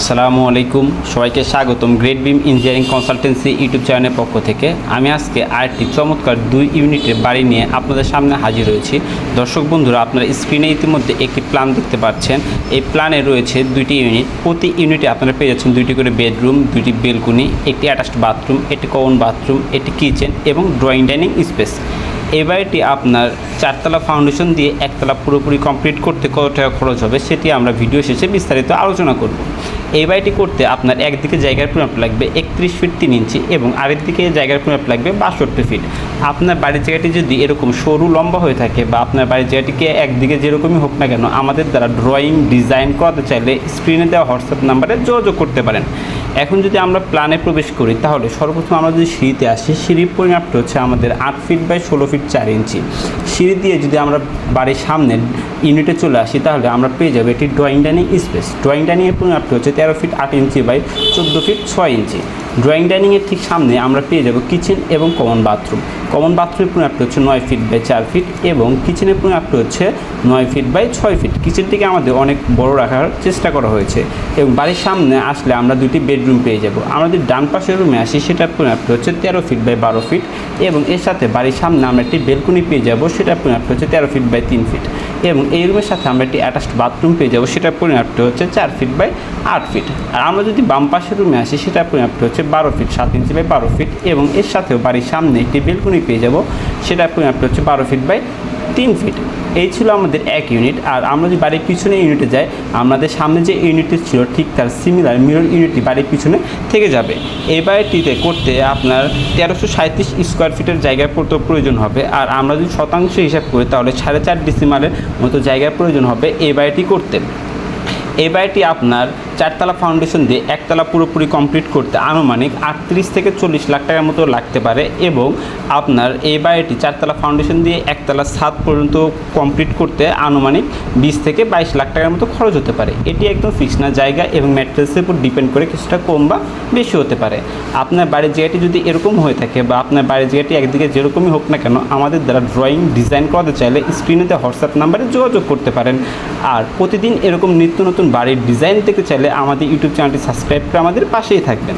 আসসালামু আলাইকুম। সবাইকে স্বাগতম great beam engineering consultancy YouTube চ্যানেলের পক্ষ থেকে। আমি আজকে আরেকটি চমৎকার দুই ইউনিটের বাড়ি নিয়ে আপনাদের সামনে হাজির হয়েছি। দর্শক বন্ধুরা, আপনারা স্ক্রিনে ইতিমধ্যে একটি প্ল্যান দেখতে পাচ্ছেন। এই প্ল্যানে রয়েছে দুইটি ইউনিট প্রতি ইউনিটে আপনারা পেয়ে যাচ্ছেন দুইটি করে বেডরুম দুইটি বেলকুনি একটি অ্যাটাচড বাথরুম একটি কমন বাথরুম একটি কিচেন এবং ড্রয়িং ডাইনিং স্পেস এই বাড়িটি আপনার চারতলা ফাউন্ডেশন দিয়ে একতলা পুরোপুরি কমপ্লিট করতে কত টাকা খরচ হবে, সেটি আমরা ভিডিও শেষে বিস্তারিত আলোচনা করব। এই বাড়িটি করতে আপনার একদিকে জায়গার পরিমাপ লাগবে একত্রিশ ফিট তিন ইঞ্চি এবং আরেকদিকে জায়গার পরিমাপ লাগবে বাষট্টি ফিট আপনার বাড়ির জায়গাটি যদি এরকম সরু লম্বা হয়ে থাকে বা আপনার বাড়ির জায়গাটিকে একদিকে যেরকমই হোক না কেন, আমাদের দ্বারা ড্রয়িং ডিজাইন করাতে চাইলে স্ক্রিনে দেওয়া হোয়াটসঅ্যাপ নাম্বারে যোগাযোগ করতে পারেন। এখন যদি আমরা প্ল্যানে প্রবেশ করি, তাহলে সর্বপ্রথম আমরা যদি সিঁড়িতে আসি, সিঁড়ির পরিমাপটা হচ্ছে আমাদের আট ফিট বাই ষোলো ফিট চার ইঞ্চি সিঁড়ি দিয়ে যদি আমরা বাড়ির সামনে ইউনিটে চলে আসি, তাহলে আমরা পেয়ে যাব এটি ড্রয়িং ডাইনিং স্পেস ড্রয়িং ডাইনিংয়ের পরিমাপটা হচ্ছে তেরো ফিট আট ইঞ্চি বাই চোদ্দ ফিট ছয় ইঞ্চি। ড্রয়িং ডাইনিংয়ের ঠিক সামনে আমরা পেয়ে যাব কিচেন এবং কমন বাথরুম কমন বাথরুমের পরিমাপটা হচ্ছে নয় ফিট বাই চার ফিট এবং কিচেনের পরিমাপটা হচ্ছে নয় ফিট বাই ছয় ফিট কিচেনটিকে আমাদের অনেক বড় রাখার চেষ্টা করা হয়েছে এবং বাড়ির সামনে আসলে আমরা দুটি বেডরুম পেয়ে যাব। আমাদের ডান পাশের রুমে আসি, সেটার পরিমাপটা হচ্ছে তেরো ফিট বাই বারো ফিট এবং এর সাথে বাড়ির সামনে আমরা একটি বেলকুনি পেয়ে যাব, সেটার পরিমাপটা হচ্ছে তেরো ফিট বাই তিন ফিট এবং এই রুমের সাথে আমরা একটি অ্যাটাচড বাথরুম পেয়ে যাব, সেটার পরিমাপটা হচ্ছে চার ফিট বাই আট ফিট আর আমরা যদি বাম পাশের রুমে আসি, সেটার পরিমাপটা হচ্ছে বারো ফিট সাত ইঞ্চি বাই বারো ফিট এবং এর সাথেও বাড়ির সামনে একটি বেলকুনি পেয়ে যাব। সেটা পরিমাপটা হচ্ছে বারো ফিট বাই তিন ফিট এই ছিল আমাদের এক ইউনিট আর আমরা যদি বাড়ির পিছনে ইউনিটে যাই, আমাদের সামনে যে ইউনিটটি ছিল, ঠিক তার সিমিলার মিরর ইউনিটটি বাড়ির পিছনে থেকে যাবে। এই বাড়িটিতে করতে আপনার তেরোশো সাঁত্রিশ স্কোয়ার ফিটের জায়গায় পড়তে প্রয়োজন হবে। আর আমরা যদি শতাংশ হিসাব করি, তাহলে সাড়ে চার ডিসিমালের মতো জায়গার প্রয়োজন হবে এই বাড়িটি করতে। এই বাড়িটি আপনার চারতলা ফাউন্ডেশন দিয়ে একতলা পুরোপুরি কমপ্লিট করতে আনুমানিক আটত্রিশ থেকে চল্লিশ লাখ টাকার মতো লাগতে পারে এবং আপনার এই বাড়িটি চারতলা ফাউন্ডেশন দিয়ে একতলা ছাদ পর্যন্ত কমপ্লিট করতে আনুমানিক বিশ থেকে বাইশ লাখ টাকার মতো খরচ হতে পারে। এটি একদম ফিক্স না, জায়গা এবং ম্যাট্রেসের উপর ডিপেন্ড করে কিছুটা কম বা বেশি হতে পারে। আপনার বাড়ির জায়গাটি যদি এরকম হয়ে থাকে বা আপনার বাড়ির জায়গাটি একদিকে যেরকমই হোক না কেন, আমাদের দ্বারা ড্রয়িং ডিজাইন করাতে চাইলে স্ক্রিনেতে হোয়াটসঅ্যাপ নাম্বারে যোগাযোগ করতে পারেন। আর প্রতিদিন এরকম নিত্য নতুন বাড়ির ডিজাইন দেখতে চাইলে আমাদের ইউটিউব চ্যানেলটি সাবস্ক্রাইব করে আমাদের পাশেই থাকবেন।